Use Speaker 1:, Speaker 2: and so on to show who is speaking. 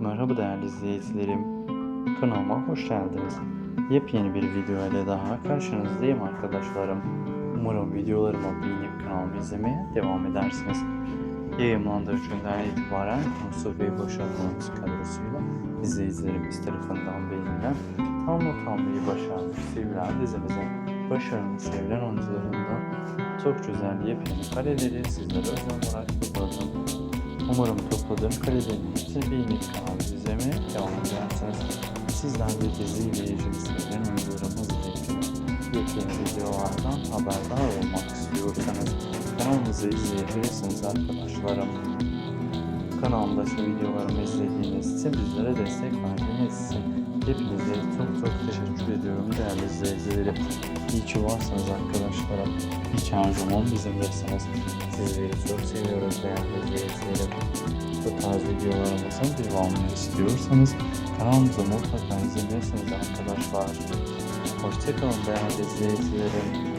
Speaker 1: Merhaba değerli izleyicilerim. Kanalıma hoş geldiniz. Yepyeni bir video ile daha karşınızdayım arkadaşlarım. Umarım videolarımı beğenip kanalımı izlemeye devam edersiniz. Yayınlandığı günden itibaren konusu ve başarılarımız kadrosuyla izleyicilerimiz tarafından beğenilen tam not almayı başarmış sevilen dizimize başarılı sevilen oyuncularından çok güzel yepyeni kareleri sizlere özel olarak topladım. Umarım topladığım karelerin hepsini beğenip kanalımı izlemeye devam edersiniz. Sizler de dizi izleyicilerin oyuncularımız ilgili yepyeni videolardan haberdar olmak istiyorsanız kanalımızı izleyebilirsiniz arkadaşlarım. Kanalımdaki videolarımı izlediğiniz için bizlere destek verdiğiniz için hepinize çok çok teşekkür ediyorum değerli izleyicilerim. İyi ki varsınız arkadaşlarım. Hiç her zaman bizimlesiniz. Sizleri çok seviyoruz değerli izleyicilerim. Tarz videolarımızın devamını istiyorsanız kanalımıza mutlaka izlemelisiniz arkadaşlar. Hoşçakalın değerli izleyicilerim.